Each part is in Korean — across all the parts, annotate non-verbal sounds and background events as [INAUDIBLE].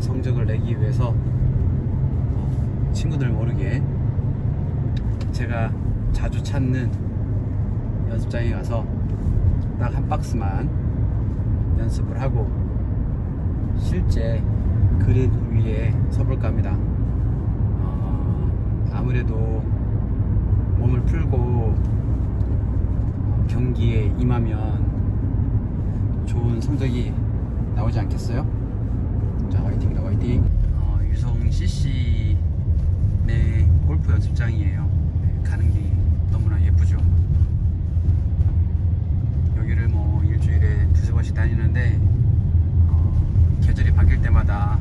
성적을 내기 위해서 어, 친구들 모르게 제가 자주 찾는 연습장에 가서 딱 한 박스만 연습을 하고 실제 그린 위에 서볼까 합니다. 어, 아무래도 몸을 풀고 어, 경기에 임하면 좋은 성적이 나오지 않겠어요? 자 화이팅이다 화이팅. 어, 유성 CC 내 골프 연습장이에요. 네, 가는 길이 너무나 예쁘죠 여기를 뭐 일주일에 두세 번씩 다니는데 어, 계절이 바뀔 때마다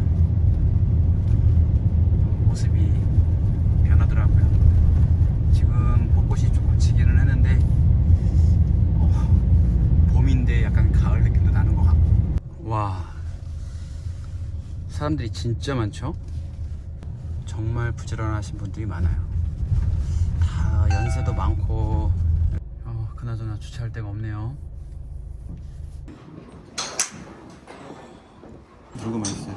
모습이 변하더라고요 지금 벚꽃이 조금 지기는 했는데 어, 봄인데 약간 가을 느낌도 나는 것 같고 와 사람들이 진짜 많죠? 정말 부지런하신 분들이 많아요 다 연세도 많고 어, 그나저나 주차할 데가 없네요 누구 맛있어요?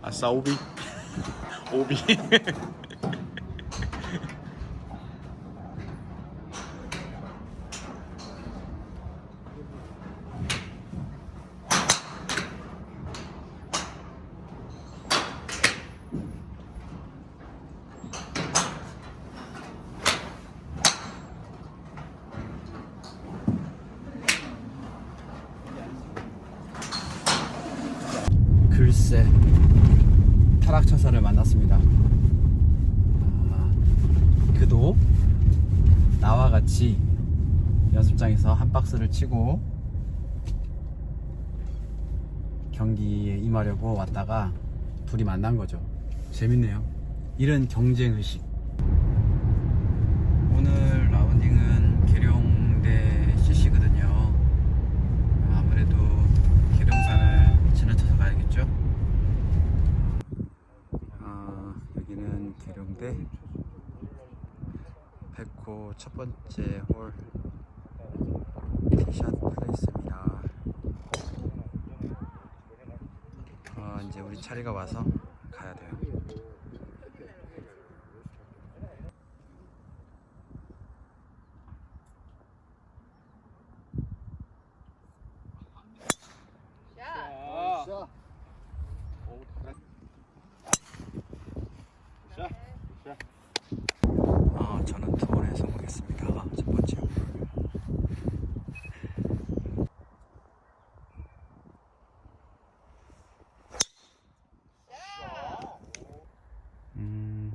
아싸 오비 [LAUGHS] 오비 글쎄 타락천사를 만났습니다 아, 그도 나와 같이 연습장에서 한 박스를 치고 경기에 임하려고 왔다가 둘이 만난 거죠. 재밌네요. 이런 경쟁의식 오늘 라운딩은 계룡대 CC거든요 아무래도 계룡산을 지나쳐서 가야겠죠 아, 여기는 계룡대 백호 첫 번째 홀 티샷 플레이스입니다. 어, 이제 우리 차례가 와서 가야 돼요 어, 저는 두 번에 성공했습니다. 첫 번째 홀. 음,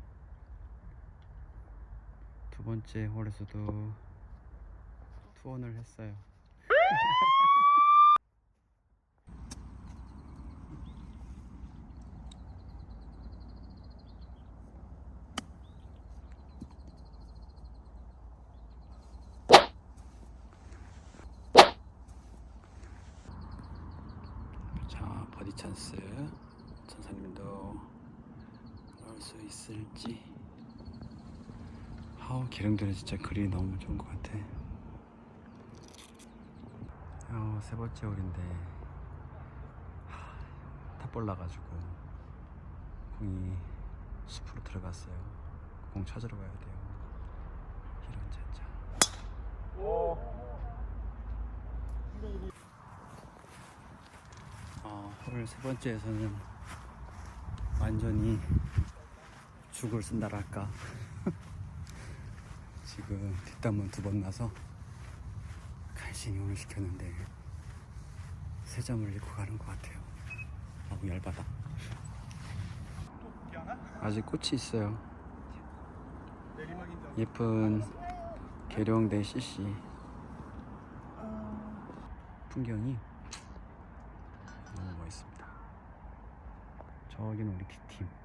두 번째 홀에서도 투혼을 했어요. [LAUGHS] 자, 버디 찬스. 전사님도 넣을 수 있을지. 아우, 기름들은 진짜 그리 너무 좋은 것 같아. 어, 세 번째 홀인데 하, 탑볼 나가지고 공이 숲으로 들어갔어요. 공 찾으러 가야 돼요. 이런 진짜. 어, 홀세 번째에서는 완전히 죽을 쓴다랄까. [LAUGHS] 지금 뒷담은 두 번 나서 간신히 오늘 시켰는데 세 점을 잃고 가는 것 같아요. 너무 열받아. 아직 꽃이 있어요. 예쁜 계룡대 CC 풍경이 너무 멋있습니다. 저기는 우리 D팀.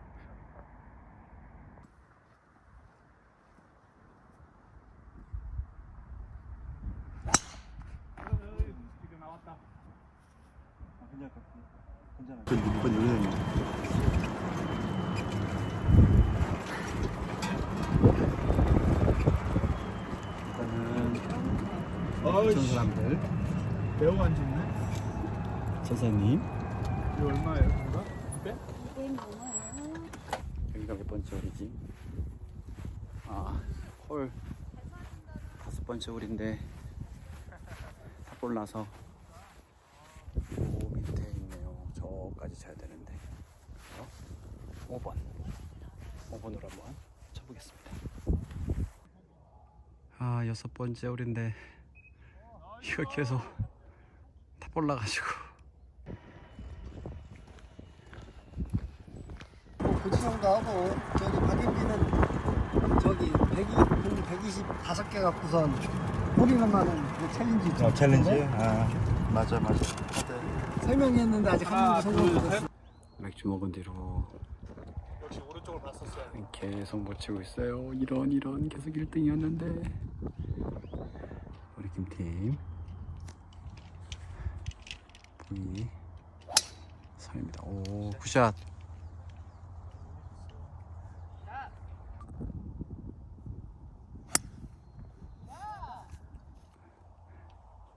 6번 여기다 어떤 아이씨. 사람들. 매우 안 좋네? 선생님. 이거 얼마예요 그거? 네? 여기가 몇 번째 홀이지? 아홀. 다섯 번째 홀인데 탑볼 나서 저까지 쳐야 되는데 어? 5번 5번으로 한번 쳐보겠습니다. 아 여섯 번째 홀인데 이거 계속 탑볼 나가지고 고지성도 하고 저기 박인비는 저기 120, 공 125개 갖고선 홀인원만은 그 챌린지 있죠. 어, 챌린지? 아, 맞아, 맞아. 세 명이 했는데 아직 한 명도 성공 못했어. 맥주 먹은 뒤로 역시 오른쪽을 봤었어요. 계속 못 치고 있어요. 이런 이런 계속 1등이었는데 우리 김팀 V 3입니다. 오 굿샷.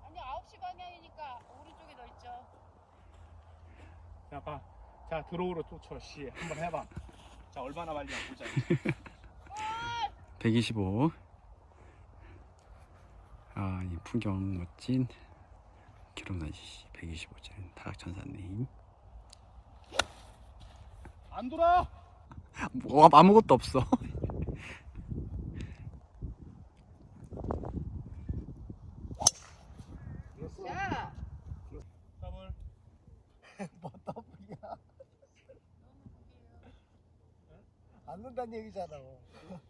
아니 9시 방향이니까 오른쪽에 더 있죠. 자, 봐. 자, 드로우로 또 쳐, 씨. 한번 해봐. 자, 얼마나 빨리 보자. [LAUGHS] 125. 아, 이 풍경 멋진 기록나시 125짜리 타락천사님. 안 돌아! 뭐 아무것도 없어. [LAUGHS] 야, 더블. 뭐 더블이야. 안 넣는다는 얘기잖아. [LAUGHS]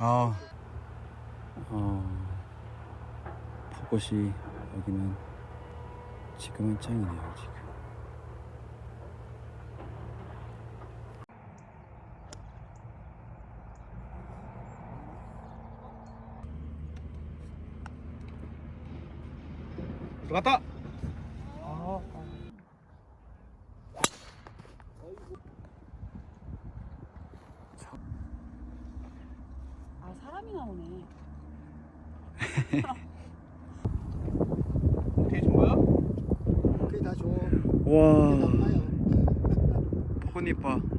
아, 어, 벚꽃이 여기는 지금은 짱이네요, 지금. 들어갔다! 아 사람이 나오네. [LAUGHS] 준 거야? 그게 다 줘. 와. 벚꽃 이뻐. [LAUGHS]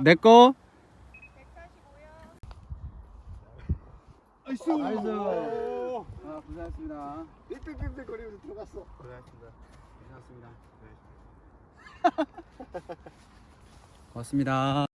내 거? 145요. 나이스! 나이스. 오. 아, 고생하셨습니다. 삑삑삑삑 거리면서 들어갔어. 고생하셨습니다. 고생하셨습니다. 고맙습니다.